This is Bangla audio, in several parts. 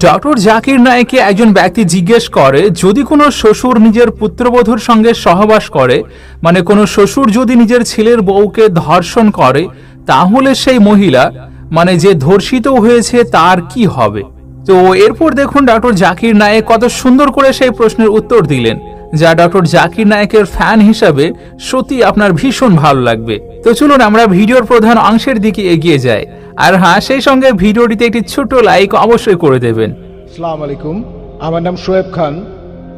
ডক্টর জাকির নায়েকে একজন ব্যক্তি জিজ্ঞেস করে, যদি কোনো শ্বশুর নিজের পুত্রবধূর সঙ্গে সহবাস করে মানে কোনো শ্বশুর যদি নিজের ছেলের বউকে ধর্ষণ করে, তাহলে সেই মহিলা মানে যে ধর্ষিত হয়েছে তার কি হবে? তো এরপর দেখুন ডক্টর জাকির নায়েক কত সুন্দর করে সেই প্রশ্নের উত্তর দিলেন, যা ডক্টর জাকির নায়েকের ফ্যান হিসাবে সত্যি আপনার ভীষণ ভালো লাগবে। তো চলুন আমরা ভিডিওর প্রধান অংশের দিকে এগিয়ে যাই। আর হ্যাঁ সেই সঙ্গে ভিডিওটিতে একটি ছোট লাইক অবশ্যই করে দেবেন। সালাম আলাইকুম। আমার নাম শোয়েব খান।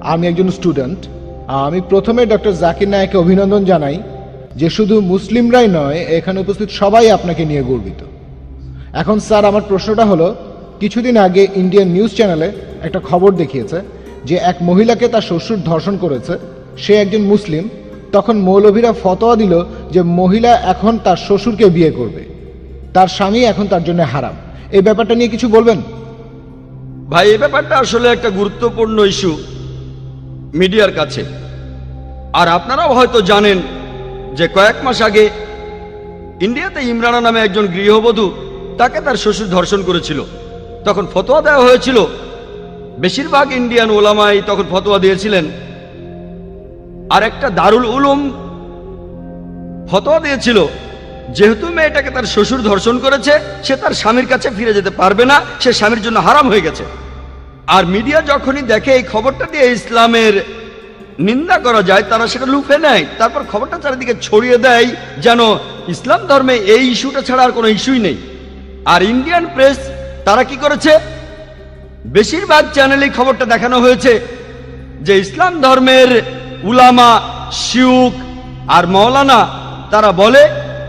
আমি একজন স্টুডেন্ট আমি প্রথমে ডক্টর জাকির নায়ককে অভিনন্দন জানাই যে শুধু মুসলিমরাই নয়, এখানে উপস্থিত সবাই আপনাকে নিয়ে গর্বিত। এখন স্যার, আমার প্রশ্নটা হলো, কিছুদিন আগে ইন্ডিয়ান নিউজ চ্যানেলে একটা খবর দেখিয়েছে যে এক মহিলাকে তার শ্বশুর ধর্ষণ করেছে। সে একজন মুসলিম। তখন মৌলভীরা ফতোয়া দিল যে মহিলা এখন তার শ্বশুরকে বিয়ে করবে। তার স্বামী এখন তার জন্য হারাম। এই ব্যাপারটা নিয়ে কিছু বলবেন? ভাই, এই ব্যাপারটা আসলে একটা গুরুত্বপূর্ণ ইস্যু মিডিয়ার কাছে। আর আপনারাও হয়তো জানেন যে কয়েক মাস আগে ইন্ডিয়াতে ইমরানা নামে একজন গৃহবধূ তাকে তার শ্বশুর ধর্ষণ করেছিল। তখন ফতোয়া দেওয়া হয়েছিল। বেশিরভাগ ইন্ডিয়ান ওলামাই তখন ফতোয়া দিয়েছিলেন। আর একটা দারুল উলুম ফতোয়া দিয়েছিল যেহেতু মেয়েটাকে তার শ্বশুর ধর্ষণ করেছে, সে তার স্বামীর কাছে ফিরে যেতে পারবে না, সে স্বামীর জন্য হারাম হয়ে গেছে। আর মিডিয়া যখনই দেখে এই খবরটা দিয়ে ইসলামের নিন্দা করা যায়, তারা সেটা লুফে নেয়, তারপর খবরটা চারিদিকে ছড়িয়ে দেয়, যেন ইসলাম ধর্মে এই ইস্যুটা ছাড়া আর কোনো ইস্যুই নেই। আর ইন্ডিয়ান প্রেস, তারা কি করেছে? বেশিরভাগ চ্যানেলেই খবরটা দেখানো হয়েছে যে ইসলাম ধর্মের উলামা শিউক আর মৌলানা তারা বলে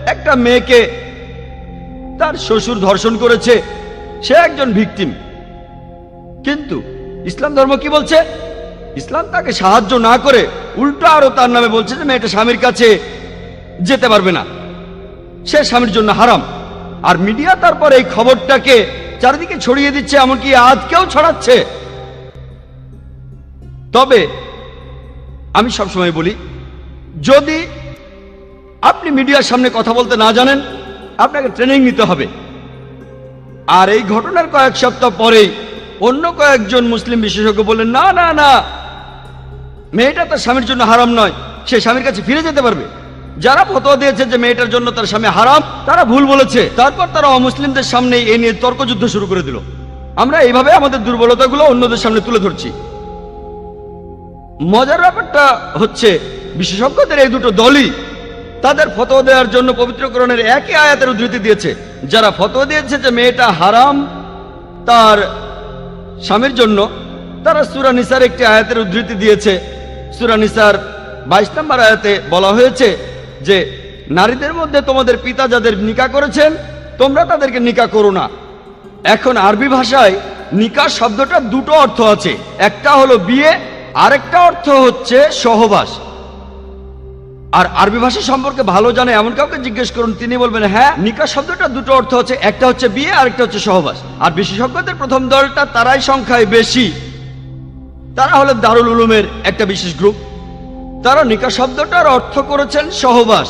একটা মেয়েকে তার শ্বশুর ধর্ষণ করেছে, সে একজন ভিকটিম। কিন্তু ইসলাম ধর্ম কি বলছে? ইসলাম তাকে সাহায্য না করে উল্টো আরও তার নামে বলছে যে মেয়েটা স্বামীর কাছে যেতে পারবে না। সে স্বামীর জন্য হারাম। আর মিডিয়া তারপর এই খবরটাকে চারিদিকে ছড়িয়ে দিচ্ছে, এমনকি আজকেও ছড়াচ্ছে। তবে আমি সবসময় বলি, যদি আপনি মিডিয়ার সামনে কথা বলতে না জানেন, আপনাকে ট্রেনিং নিতে হবে। আর এই ঘটনার কয়েক সপ্তাহ পরেই অন্য কয়েকজন মুসলিম বিশেষজ্ঞ বললেন, না না না, মেয়েটা তার স্বামীর জন্য হারাম নয়, সে স্বামীর কাছে ফিরে যেতে পারবে। যারা ফতোয়া দিয়েছে যে মেয়েটার জন্য তার স্বামী হারাম, তারা ভুল বলেছে। তারপর তারা অমুসলিমদের সামনে এই নিয়ে তর্কযুদ্ধ শুরু করে দিল। আমরা এইভাবে আমাদের দুর্বলতাগুলো অন্যদের সামনে তুলে ধরছি। মজার ব্যাপারটা হচ্ছে, বিশেষজ্ঞদের এই দুটো দলই তাদের ফতোয়া দেওয়ার জন্য পবিত্রকরণের একই আয়াতের উদ্ধৃতি দিয়েছে। যারা ফতোয়া দিয়েছে যে মেয়েটা হারাম, তার স্বামীর জন্য, তারা সুরা নিসার একটি আয়াতের উদ্ধৃতি দিয়েছে। সুরা নিসার বাইশ নম্বর আয়াতে বলা হয়েছে যে, নারীদের মধ্যে তোমাদের পিতা যাদের নিকা করেছেন, তোমরা তাদেরকে নিকা করো না। এখন আরবি ভাষায় নিকা শব্দটা দুটো অর্থ আছে। একটা হলো বিয়ে, আরেকটা অর্থ হচ্ছে সহবাস। আর আরবি ভাষা সম্পর্কে ভালো জানে এমন কাউকে জিজ্ঞেস করুন, তিনি বলবেন হ্যাঁ নিকা শব্দটা দুটো অর্থ হচ্ছে, একটা হচ্ছে বিয়ে আর একটা হচ্ছে সহবাস। আর বিশেষজ্ঞদের প্রথম দলটা তারাই সংখ্যায় বেশি। তারা হলো দারুল উলুমের একটা বিশেষ গ্রুপ। তারা নিকা শব্দটার অর্থ করেছেন সহবাস।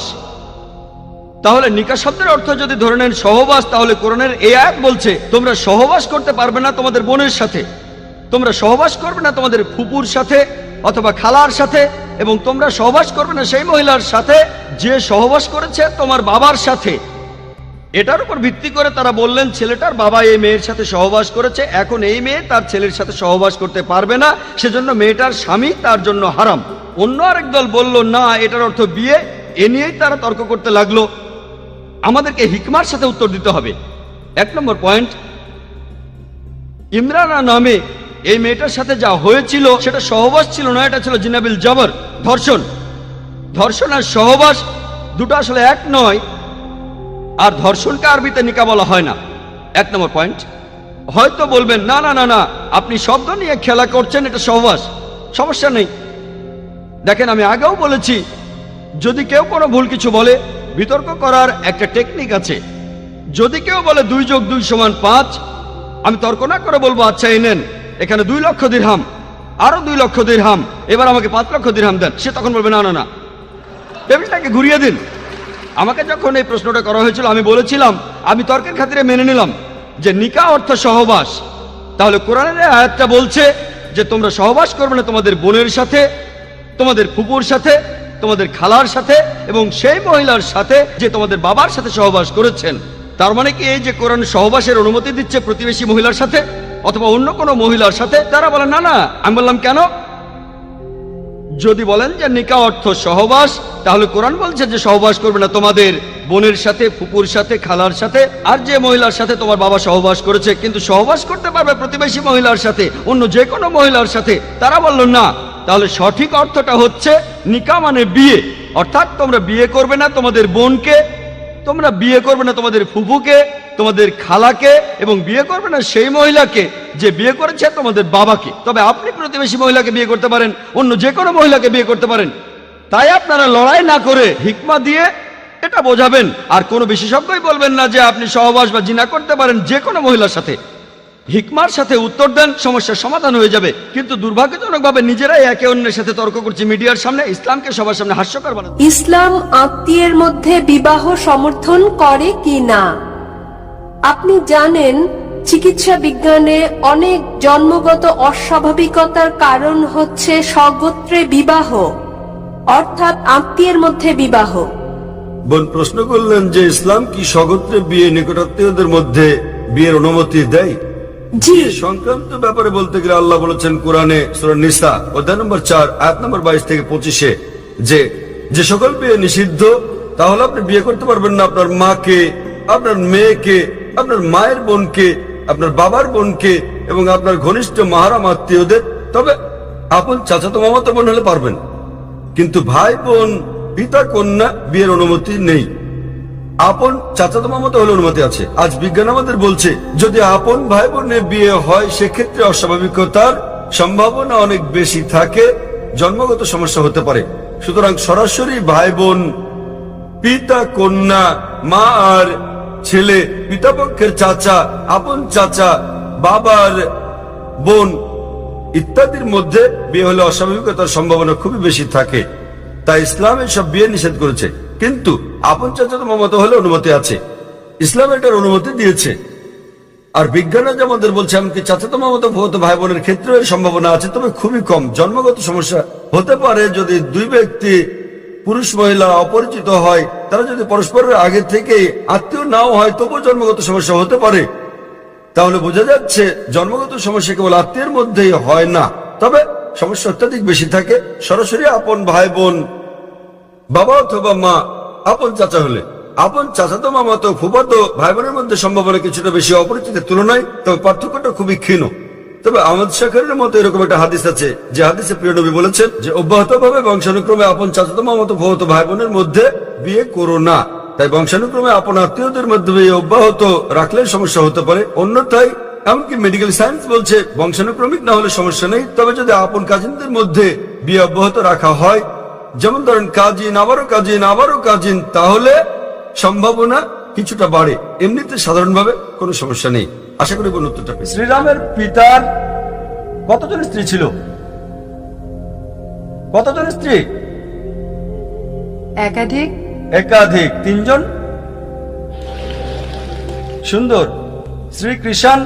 তাহলে নিকা শব্দের অর্থ যদি ধরে নেন সহবাস, তাহলে কোরআনের এ আয়াত বলছে, তোমরা সহবাস করতে পারবে না তোমাদের বোনের সাথে। তোমরা সহবাস করবে না তোমাদের ফুপুর সাথে অথবা খালার সাথে। এবং তোমরা সহবাস করবে না সেই মহিলার সাথে, যে সহবাস করেছে তোমার বাবার সাথে। এটার উপর ভিত্তি করে তারা বললেন, ছেলেটার বাবা এই মেয়ের সাথে সহবাস করেছে, এখন এই মেয়ে তার ছেলের সাথে সহবাস করতে পারবে না, সেজন্য মেয়েটার স্বামী তার জন্য হারাম। অন্য আরেক দল বলল, না, এটার অর্থ বিয়ে। এ নিয়েই তারা তর্ক করতে লাগল। আমাদেরকে হিকমার সাথে উত্তর দিতে হবে। এক নম্বর পয়েন্ট, ইমরানা নামে এই মেয়েটার সাথে যা হয়েছিল সেটা সহবাস ছিল না, এটা ছিল জিনাবিল জবর। ধর্ষণ। ধর্ষণ আর সহবাস দুটো আসলে এক নয়। আর ধর্ষণকে আরবিতে নিকা বলা হয় না। এক নম্বর পয়েন্ট। হয়তো বলবেন, না না না না, আপনি শব্দ নিয়ে খেলা করছেন, এটা সহবাস। সমস্যা নেই। দেখেন, আমি আগেও বলেছি, যদি কেউ কোনো ভুল কিছু বলে, বিতর্ক করার একটা টেকনিক আছে। যদি কেউ বলে দুই যোগ দুই সমান পাঁচ, আমি তর্ক না করে বলব আচ্ছা এই নেন। এখানে দুই লক্ষ দিরহাম, আরও দুই লক্ষ দিরহাম, এবার আমাকে পাঁচ লক্ষ দিরহাম দেন। সে তখন বলবে, না না না। টেবিলটাকে ঘুরিয়ে দিন। আমাকে যখন এই প্রশ্নটা করা হয়েছিল, আমি বলেছিলাম, আমি তর্কের খাতিরে মেনে নিলাম যে নিকা অর্থ সহবাস। তাহলে কোরআনের আয়াতটা বলছে যে তোমরা সহবাস করবে না তোমাদের বোনের সাথে, তোমাদের ফুপুর সাথে, তোমাদের খালার সাথে এবং সেই মহিলার সাথে যে তোমাদের বাবার সাথে সহবাস করেছেন। তার মানে কি এই যে কোরআন সহবাসের অনুমতি দিচ্ছে প্রতিবেশী মহিলার সাথে? অথবা অন্য কোনো মহিলার সাথে? তারা বলে, না না। আমি বললাম, কেন? যদি বলেন যে নিকা অর্থ সহবাস, তাহলে কোরআন বলছে যে সহবাস করবে না। তোমাদের বোনের সাথে, ফুপুর সাথে, খালার সাথে, আর যে মহিলার সাথে তোমার বাবা সহবাস করেছে, কিন্তু সহবাস করতে পারবে প্রতিবেশী মহিলার সাথে, অন্য যে কোনো মহিলার সাথে? তারা বলল, না। তাহলে সঠিক অর্থটা হচ্ছে নিকা মানে বিয়ে। অর্থাৎ তোমরা বিয়ে করবে না তোমাদের বোনকে, তোমরা বিয়ে করবে না তোমাদের ফুফুকে তোমাদের খালাকে এবং বিয়ে করবে না সেই মহিলাকে যে বিয়ে করেছে তোমাদের বাবাকে। তবে আপনি প্রতিবেশী মহিলাকে বিয়ে করতে পারেন, অন্য যে কোনো মহিলাকে বিয়ে করতে পারেন। তাই আপনারা লড়াই না করে হিকমা দিয়ে এটা বোঝাবেন। আর কোনো বিশেষজ্ঞই বলবেন না যে আপনি সহবাস বা জিনা করতে পারেন যে কোনো মহিলার সাথে। হিকমার সাথে উত্তর দেন, সমস্যার সমাধান হয়ে যাবে। কিন্তু দুর্ভাগ্যজনকভাবে নিজেরাই একে অন্যের সাথে তর্ক করছে মিডিয়ার সামনে, ইসলামকে সবার সামনে হাস্যকর বানাচ্ছে ইসলাম আত্মীয়ের মধ্যে বিবাহ সমর্থন করে কি না? আপনি জানেন চিকিৎসা বিজ্ঞানে অনেক জন্মগত অস্বাভাবিকতার কারণ হচ্ছে স্বগোত্রে বিবাহ অর্থাৎ আত্মীয়ের মধ্যে বিবাহ। বোন প্রশ্ন করলেন যে ইসলাম কি স্বগোত্রে বিয়ে নিকটাত্মীয়দের মধ্যে বিয়ের অনুমতি দেয়? জি। সংক্রান্ত ব্যাপারে বলতে গেলে আল্লাহ বলেছেন কোরআনে সূরা নিসা অধ্যায় নম্বর চার আয়াত নম্বর বাইশ থেকে পঁচিশে যে যে সকল বিয়ে নিষিদ্ধ তাহলে আপনি বিয়ে করতে পারবেন না আপনার মাকে আপনার মেয়েকে আপনার মায়ের বোনকে, আপনার বাবার বোনকে এবং আপনার ঘনিষ্ঠ মাহারাম আত্মীয়দের, তবে আপন চাচাতো মামাতো বোন হলে পারবেন। কিন্তু ভাই বোন, পিতা কন্যা বিয়ের অনুমতি নেই। আপন চাচাতো মামাতো হলে অনুমতি আছে। আজ বিজ্ঞান আমাদের বলছে, যদি আপন ভাই বোনের বিয়ে হয়, সেক্ষেত্রে অস্বাভাবিকতার সম্ভাবনা অনেক বেশি থাকে, জন্মগত সমস্যা হতে পারে। সুতরাং সরাসরি ভাই বোন, পিতা কন্যা, মা আর ছেলে, পিতাপক্ষের চাচা, আপন চাচা, বাবার বোন ইত্যাদির মধ্যে বিয়ে হলে অস্বাভাবিকতার সম্ভাবনা খুবই বেশি থাকে। তাই ইসলাম সব বিয়ে নিষেধ করেছে। কিন্তু আপন চাচাতো মামাতো হলে অনুমতি আছে। ইসলাম এটার অনুমতি দিয়েছে। আর বিজ্ঞান আজ আমাদের বলছে, এমনকি চাচাতো মামাতো ভৌত ভাই বোনের ক্ষেত্রে এর সম্ভাবনা আছে, তবে খুবই কম। জন্মগত সমস্যা হতে পারে যদি দুই ব্যক্তি পুরুষ মহিলা অপরিচিত হয়, তারা যদি পরস্পরের আগে থেকে আত্মীয় নাও হয়, তবুও জন্মগত সমস্যা হতে পারে। তাহলে বোঝা যাচ্ছে জন্মগত সমস্যা কেবল আত্মীয়ের মধ্যেই হয় না। তবে সমস্যা অত্যাধিক বেশি থাকে সরাসরি আপন ভাই বোন বাবা অথবা মা, আপন চাচা হলে। আপন চাচাতো মামা তো ফুফাতো ভাই বোনের মধ্যে সম্ভাবনা কিছুটা বেশি অপরিচিতের তুলনায়, তবে পার্থক্যটা খুবই ক্ষীণ। তবে আহমদ শাকরের মতো এরকম একটা হাদিস আছে, যে হাদিসে প্রিয় নবী বলেছেন যে অব্যাহত ভাবে বংশানুক্রমে আপন চাচাতো মামাতো ফুফাতো ভাই বোনের মধ্যে বিয়ে করো না। তাই বংশানুক্রমে আপন আত্মীয়দের মধ্যে বিয়ে অব্যাহত রাখলে সমস্যা হতে পারে। অন্যথায়, এমনকি মেডিকেল সায়েন্স বলছে, বংশানুক্রমিক না হলে সমস্যা নেই। তবে যদি আপন কাজিনদের মধ্যে বিয়ে অব্যাহত রাখা হয়, যেমন ধরেন কাজিন, আবারও কাজিন আবারও কাজিন, তাহলে সম্ভাবনা কিছুটা বাড়ে। এমনিতে সাধারণভাবে কোনো সমস্যা নেই। আশা করি কোন উত্তরটা পেয়েছি। শ্রীরামের পিতার কতজন স্ত্রী ছিল? কতজন স্ত্রী? একাধিক। একাধিক। তিনজন? সুন্দর। শ্রীকৃষ্ণ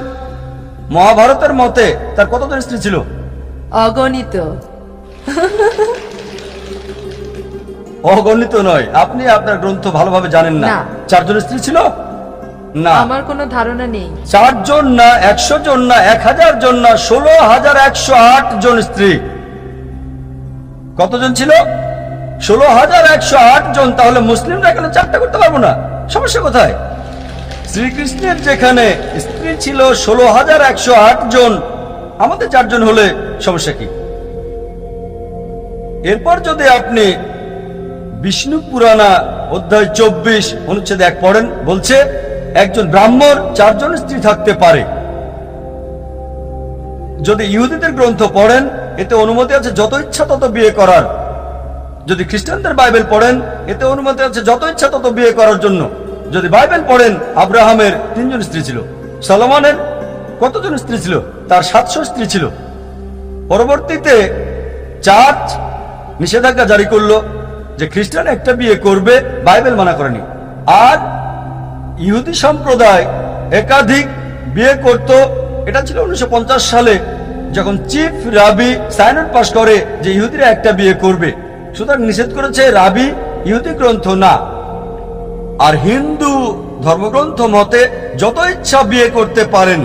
মহাভারতের মতে তার কতজন স্ত্রী ছিল? অগণিত। অগণিত নয়। আপনি আপনার গ্রন্থ ভালোভাবে জানেন না। না। চারজন স্ত্রী ছিল? না। আমার কোনো ধারণা নেই। চারজন না একশো জন না এক হাজার জন না ষোলো হাজার একশো আট জন স্ত্রী। কতজন ছিল? ষোলো হাজার একশো আট জন। তাহলে মুসলিমরা এখানে চারটা করতে পারব না। সমস্যা কোথায়? শ্রীকৃষ্ণের যেখানে স্ত্রী ছিল ষোলো হাজার একশো আট জন আমাদের চারজন হলে সমস্যা কি? এরপর যদি আপনি বিষ্ণু পুরাণা অধ্যায় চব্বিশ অনুচ্ছেদ এক পড়েন বলছে একজন ব্রাহ্মণ, চারজন স্ত্রী থাকতে পারে। যদি ইহুদিদের গ্রন্থ পড়েন, এতে অনুমতি আছে যত ইচ্ছা তত বিয়ে করার। যদি খ্রিস্টানদের বাইবেল পড়েন, এতে অনুমতি আছে যত ইচ্ছা তত বিয়ে করার জন্য। যদি বাইবেল পড়েন, আব্রাহামের তিনজন স্ত্রী ছিল, সলমনের কতজন স্ত্রী ছিল? তার সাতশো স্ত্রী ছিল। পরবর্তীতে চার্চ নিষেধাজ্ঞা জারি করল যে খ্রিস্টান একটা বিয়ে করবে, বাইবেল মানা করেনি। আর ইহুদি সম্প্রদায় একাধিক বিয়ে করত। এটা ছিল উনিশশো পঞ্চাশ সালে, যখন চিফ রাবি সাইনট পাস করে যে ইহুদিরা একটা বিয়ে করবে। সুতরাং নিষেধ করেছে রাবি, ইহুদি গ্রন্থ না। আর হিন্দু ধর্মগ্রন্থ মতে, যত ইচ্ছা বিয়ে করতে পারেন,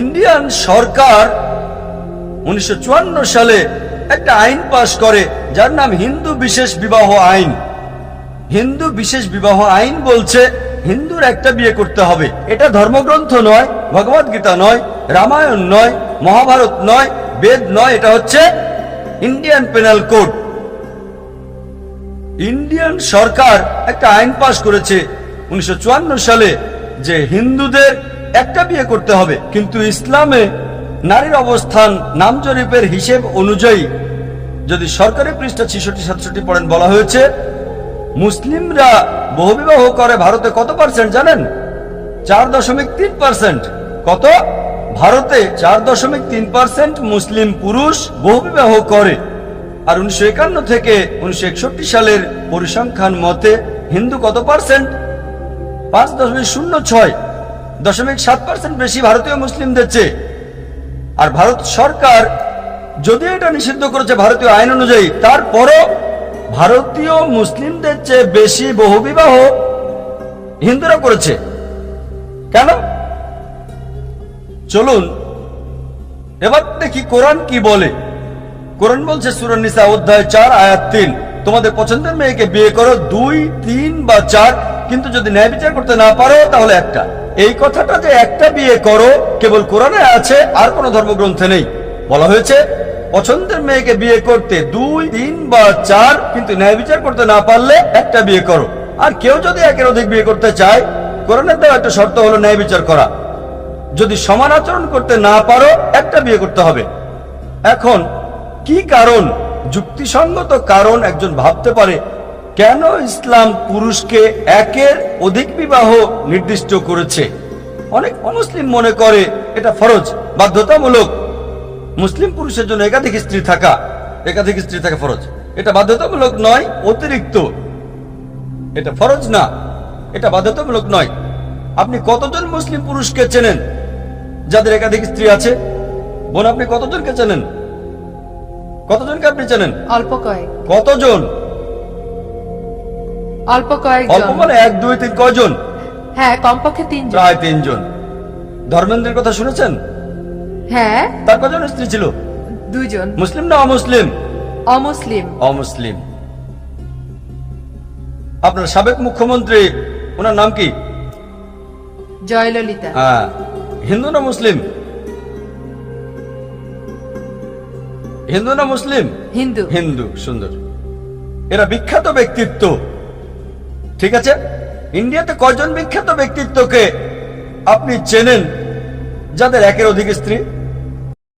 ইন্ডিয়ান সরকার উনিশশো চুয়ান্ন সালে একটা আইন পাশ করে, যার নাম হিন্দু বিশেষ বিবাহ আইন। হিন্দু বিশেষ বিবাহ আইন বলছে হিন্দুর একটা বিয়ে করতে হবে। এটা ধর্মগ্রন্থ নয়, ভগবত গীতা নয়, রামায়ণ নয়, মহাভারত নয়, বেদ নয়, এটা হচ্ছে ইন্ডিয়ান পেনাল কোড। ইন্ডিয়ান সরকার একটা আইন পাশ করেছে উনিশশো চুয়ান্ন সালে যে হিন্দুদের একটা বিয়ে করতে হবে। কিন্তু ইসলামে নারীর অবস্থান, নাম জরিপের হিসেব অনুযায়ী যদি সরকারি পৃষ্ঠা ছিষট্টি, সাতষট্টি পড়েন বলা হয়েছে মুসলিমরা বহুবিবাহ করে ভারতে কত পার্সেন্ট জানেন? চার দশমিক তিন পার্সেন্ট। কত? ভারতে চার দশমিক তিন পার্সেন্ট মুসলিম পুরুষ বহুবিবাহ করে। আর উনিশশো একান্ন থেকে উনিশশো একষট্টি সালের পরিসংখ্যান মতে হিন্দু কত পার্সেন্ট? পাঁচ দশমিক শূন্য ছয়। দশমিক সাত পার্সেন্ট বেশি ভারতীয় মুসলিমদের চেয়ে। আর ভারত সরকার যদি এটা নিষিদ্ধ করেছে ভারতীয় আইন অনুযায়ী, তারপরও ভারতীয় মুসলিমদের চেয়ে বেশি বহুবিবাহ হিন্দুরা করেছে। কেন? চলুন, এবার দেখি কোরআন কি বলে। কোরআন বলছে সুরান নিসা অধ্যায় চার, আয়াত তিন। তোমাদের পছন্দের মেয়েকে বিয়ে করো, দুই, তিন বা চার, কিন্তু যদি ন্যায় বিচার করতে না পারো, তাহলে একটা। এই কথাটা যে একটা বিয়ে করো, কেবল কোরআনে আছে, আর কোনো ধর্মগ্রন্থে নেই। বলা হয়েছে পছন্দের মেয়েকে বিয়ে করতে দুই, তিন বা চার, কিন্তু ন্যায় বিচার করতে না পারলে একটা বিয়ে করো। আর কেউ যদি একের অধিক বিয়ে করতে চায় কোরআনের দেওয়া একটা শর্ত হলো ন্যায় বিচার করা। যদি সমান আচরণ করতে না পারো, একটা বিয়ে করতে হবে। এখন, কি কারণ, যুক্তিসঙ্গত কারণ একজন ভাবতে পারে, কেন ইসলাম পুরুষকে একের অধিক বিবাহ নির্দিষ্ট করেছে? অনেক অমুসলিম মনে করে এটা ফরজ, বাধ্যতামূলক। মুসলিম পুরুষের জন্য একাধিক স্ত্রী থাকা একাধিক স্ত্রী থাকা ফরজ। এটা বাধ্যতামূলক নয় অতিরিক্ত। এটা ফরজ না এটা বাধ্যতামূলক নয়। আপনি কতজন মুসলিম পুরুষকে চেনেন যাদের একাধিক স্ত্রী আছে? বোন আপনি কতজনকে চেনেন? কতজনকে আপনি চেনেন? অল্প কয়েক। কতজন? অল্প কয়েকজন। অল্প মানে এক দুই তিন কয়জন? হ্যাঁ কমপক্ষে তিনজন। প্রায় তিনজন। ধর্মেন্দ্রের কথা শুনেছেন? হ্যাঁ? তার কজন স্ত্রী ছিল? দুইজন। মুসলিম না অমুসলিম? অমুসলিম। অমুসলিম। আপনার সাবেক মুখ্যমন্ত্রী ওনার নাম কি? জয়ললিতা। হ্যাঁ। হিন্দু না মুসলিম? হিন্দু না মুসলিম? হিন্দু। হিন্দু সুন্দর। এরা বিখ্যাত ব্যক্তিত্ব। ঠিক আছে? ইন্ডিয়াতে কয়জন বিখ্যাত ব্যক্তিত্বকে আপনি চেনেন যাদের একের অধিক স্ত্রী?